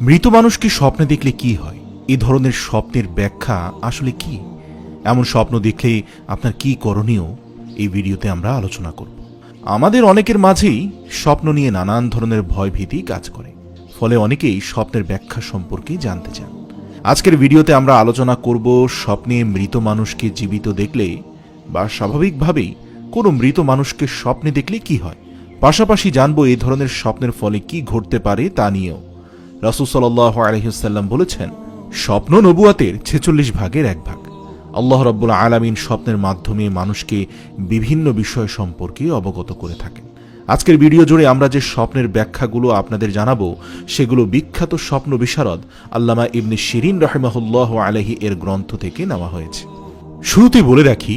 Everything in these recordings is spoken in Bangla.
মৃত মানুষকে স্বপ্নে দেখলে কি হয়? এ ধরনের স্বপ্নের ব্যাখ্যা আসলে কি? এমন স্বপ্ন দেখলে আপনার কি করণীয়? এই ভিডিওতে আমরা আলোচনা করব। আমাদের অনেকের মাঝেই স্বপ্ন নিয়ে নানান ধরনের ভয়ভীতি কাজ করে। ফলে অনেকেই স্বপ্নের ব্যাখ্যা সম্পর্কে জানতে চান। আজকের ভিডিওতে আমরা আলোচনা করব স্বপ্নে মৃত মানুষকে জীবিত দেখলে বা স্বাভাবিকভাবেই কোনো মৃত মানুষকে স্বপ্নে দেখলে কি হয়? পাশাপাশি জানব এই ধরনের স্বপ্নের ফলে কি ঘটতে পারে তা নিয়েও। রাসুল সাল্লাহ আলহিসাল্লাম বলেছেন, স্বপ্ন নবুয়াতের ছেচল্লিশ ভাগের এক ভাগ। আল্লাহ রব্বুল আলামিন স্বপ্নের মাধ্যমে মানুষকে বিভিন্ন বিষয় সম্পর্কে অবগত করে থাকেন। আজকের ভিডিও জুড়ে আমরা যে স্বপ্নের ব্যাখ্যাগুলো আপনাদের জানাব, সেগুলো বিখ্যাত স্বপ্ন বিশারদ আল্লামা ইবনে শিরিন রহমাহুল্লাহ আলহি এর গ্রন্থ থেকে নেওয়া হয়েছে। শুরুতে বলে রাখি,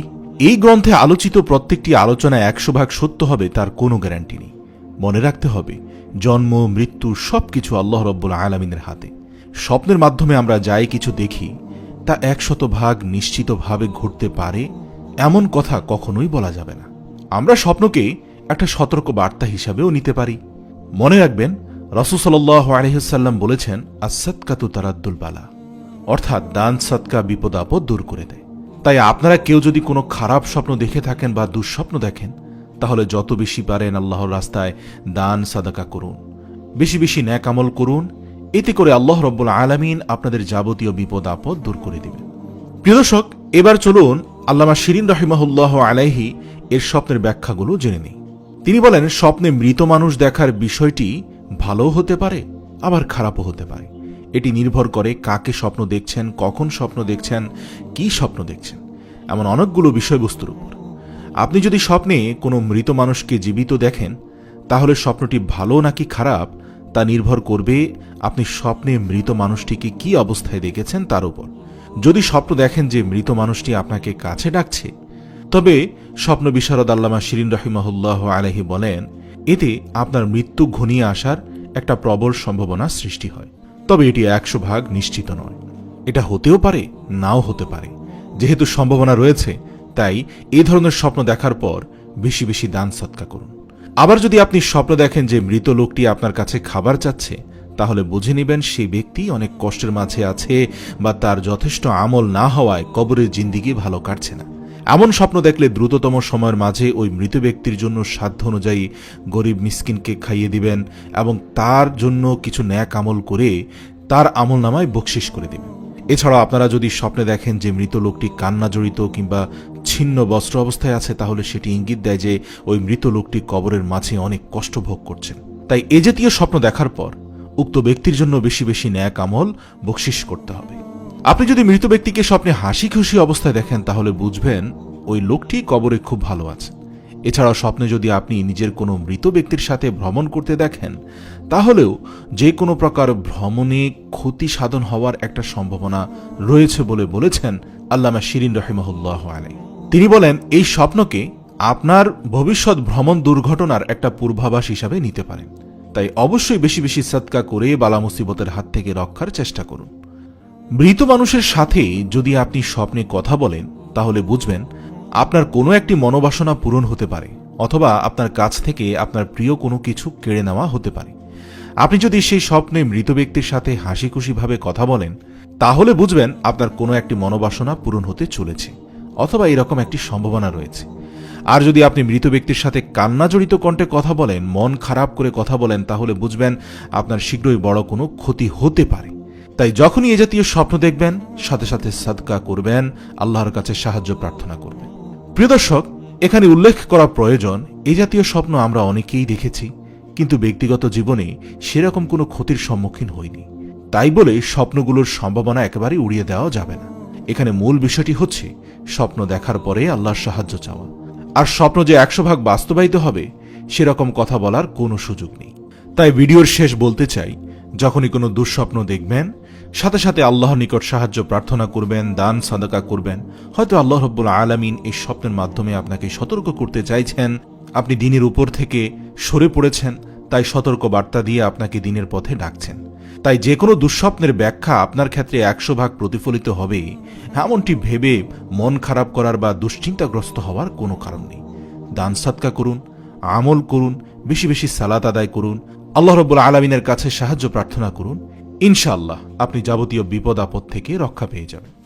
এই গ্রন্থে আলোচিত প্রত্যেকটি আলোচনা একশো ভাগ সত্য হবে, তার কোনো গ্যারান্টি নেই। মনে রাখতে হবে, জন্ম, মৃত্যু সবকিছু আল্লাহ রব্বুল আলমিনের হাতে। স্বপ্নের মাধ্যমে আমরা যাই কিছু দেখি, তা একশত ভাগ নিশ্চিতভাবে ঘটতে পারে, এমন কথা কখনোই বলা যাবে না। আমরা স্বপ্নকে একটা সতর্ক বার্তা হিসাবেও নিতে পারি। মনে রাখবেন রসুসল্লাহ আলহিসাল্লাম বলেছেন আসাদকাতু তারাদ্দুল বালা অর্থাৎ দান সৎকা বিপদ আপদ দূর করে দেয়। তাই আপনারা কেউ যদি কোনো খারাপ স্বপ্ন দেখে থাকেন বা দুঃস্বপ্ন দেখেন তাহলে যত বেশি পারেন আল্লাহর রাস্তায় দান, সাদাকা করুন। বেশি বেশি ন্যাক আমল করুন। এতে করে আল্লাহ রব্বুল আলামিন আপনাদের যাবতীয় বিপদ, আপদ দূর করে দিবেন। প্রিয় দর্শক, এবার চলুন আল্লামা শিরিন রহিমাহুল্লাহ আলাইহি এর স্বপ্নের ব্যাখ্যাগুলো জেনে নিই। তিনি বলেন, স্বপ্নে মৃত মানুষ দেখার বিষয়টি ভালোও হতে পারে, আবার খারাপও হতে পারে। এটি নির্ভর করে কাকে স্বপ্ন দেখছেন, কখন স্বপ্ন দেখছেন, কি স্বপ্ন দেখছেন। এমন অনেকগুলো বিষয়বস্তুর উপর। আপনি যদি স্বপ্নে কোনো মৃত মানুষকে জীবিত দেখেন, তাহলে স্বপ্নটি ভালো নাকি খারাপ তা নির্ভর করবে আপনি স্বপ্নে মৃত মানুষটিকে কি অবস্থায় দেখেছেন তার উপর। যদি স্বপ্ন দেখেন যে মৃত মানুষটি আপনাকে কাছে ডাকছে, তবে স্বপ্ন বিশারদ আল্লামা শিরিন রহিমাহুল্লাহ আলহি বলেন, এতে আপনার মৃত্যু ঘনিয়ে আসার একটা প্রবল সম্ভাবনা সৃষ্টি হয়। তবে এটি একশো ভাগ নিশ্চিত নয়। এটা হতেও পারে, নাও হতে পারে। যেহেতু সম্ভাবনা রয়েছে তাই এ ধরনের স্বপ্ন দেখার পর বেশি বেশি দান সৎকা করুন। আবার যদি আপনি স্বপ্ন দেখেন যে মৃত লোকটি আপনার কাছে খাবার চাচ্ছে, তাহলে বুঝে নেবেন সেই ব্যক্তি অনেক কষ্টের মাঝে আছে বা তার যথেষ্ট আমল না হওয়ায় কবরের জিন্দিগি ভালো কাটছে না। এমন স্বপ্ন দেখলে দ্রুততম সময়ের মাঝে ওই মৃত ব্যক্তির জন্য সাধ্য অনুযায়ী গরিব মিসকিনকে খাইয়ে দিবেন এবং তার জন্য কিছু ন্যাক আমল করে তার আমল নামায় বকশিস করে দিবেন। এছাড়া আপনারা যদি স্বপ্নে দেখেন যে মৃত লোকটি কান্না জড়িত কিংবা ছিন্ন বস্ত্র অবস্থায় আছে, তাহলে সেটি ইঙ্গিত দেয় যে ওই মৃত লোকটি কবরের মাঝে অনেক কষ্ট ভোগ করছেন। তাই এ জাতীয় স্বপ্ন দেখার পর উক্ত ব্যক্তির জন্য বেশি বেশি ন্যাক আমল বকশিস করতে হবে। আপনি যদি মৃত ব্যক্তিকে স্বপ্নে হাসি খুশি অবস্থায় দেখেন, তাহলে বুঝবেন ওই লোকটি কবরে খুব ভালো আছে। এছাড়া স্বপ্নে যদি আপনি নিজের কোনো মৃত ব্যক্তির সাথে ভ্রমণ করতে দেখেন, তাহলেও যে কোনো প্রকার ভ্রমণে ক্ষতি সাধন হওয়ার একটা সম্ভাবনা রয়েছে বলে বলেছেন আল্লামা শিরিন রহিমহুল্লাহ আলাই তিনি বলেন, এই স্বপ্নকে আপনার ভবিষ্যৎ ভ্রমণ দুর্ঘটনার একটা পূর্বাভাস হিসাবে নিতে পারেন। তাই অবশ্যই বেশি বেশি সৎকা করে বালা মুসিবতের হাত থেকে রক্ষার চেষ্টা করুন। মৃত মানুষের সাথে যদি আপনি স্বপ্নে কথা বলেন, তাহলে বুঝবেন আপনার কোনো একটি মনোবাসনা পূরণ হতে পারে, অথবা আপনার কাছ থেকে আপনার প্রিয় কোনো কিছু কেড়ে নেওয়া হতে পারে। আপনি যদি সেই স্বপ্নে মৃত ব্যক্তির সাথে হাসি খুশিভাবে কথা বলেন, তাহলে বুঝবেন আপনার কোনো একটি মনোবাসনা পূরণ হতে চলেছে, অথবা এরকম একটি সম্ভাবনা রয়েছে। আর যদি আপনি মৃত ব্যক্তির সাথে কান্না জড়িত কণ্ঠে কথা বলেন, মন খারাপ করে কথা বলেন, তাহলে বুঝবেন আপনার শীঘ্রই বড় কোনো ক্ষতি হতে পারে। তাই যখনই এ জাতীয় স্বপ্ন দেখবেন, সাথে সাথে সাদকা করবেন, আল্লাহর কাছে সাহায্য প্রার্থনা করবেন। প্রিয় দর্শক, এখানে উল্লেখ করা প্রয়োজন এ জাতীয় স্বপ্ন আমরা অনেকেই দেখেছি, কিন্তু ব্যক্তিগত জীবনে সেরকম কোনো ক্ষতির সম্মুখীন হইনি। তাই বলে স্বপ্নগুলোর সম্ভাবনা একেবারে উড়িয়ে দেওয়া যাবে না। এখানে মূল বিষয়টি হচ্ছে স্বপ্ন দেখার পরে আল্লাহর সাহায্য চাওয়া। আর স্বপ্ন যে একশো ভাগ বাস্তবায়িত হবে, সেরকম কথা বলার কোনো সুযোগ নেই। তাই ভিডিওর শেষ বলতে চাই যখনই কোনো দুঃস্বপ্ন দেখবেন, সাথে সাথে আল্লাহর নিকট সাহায্য প্রার্থনা করবেন, দান, সাদাকা করবেন, হয়তো আল্লাহ রব্বুল আলামিন এই স্বপ্নের মাধ্যমে আপনাকে সতর্ক করতে চাইছেন, আপনি দিনের উপর থেকে সরে পড়েছেন, তাই সতর্ক বার্তা দিয়ে আপনাকে দিনের পথে ডাকছেন। তাই যে কোনো দুঃস্বপ্নের ব্যাখ্যা আপনার ক্ষেত্রে একশো ভাগ প্রতিফলিত হবে এমনটি ভেবে মন খারাপ করার বা দুশ্চিন্তাগ্রস্ত হওয়ার কোনো কারণ নেই। দান সৎকা করুন, আমল করুন, বেশি বেশি সালাত আদায় করুন আল্লাহ রব্বুল আলমিনের কাছে সাহায্য প্রার্থনা করুন। ইনশাআল্লাহ আপনি যাবতীয় বিপদ আপদ থেকে রক্ষা পেয়ে যাবেন।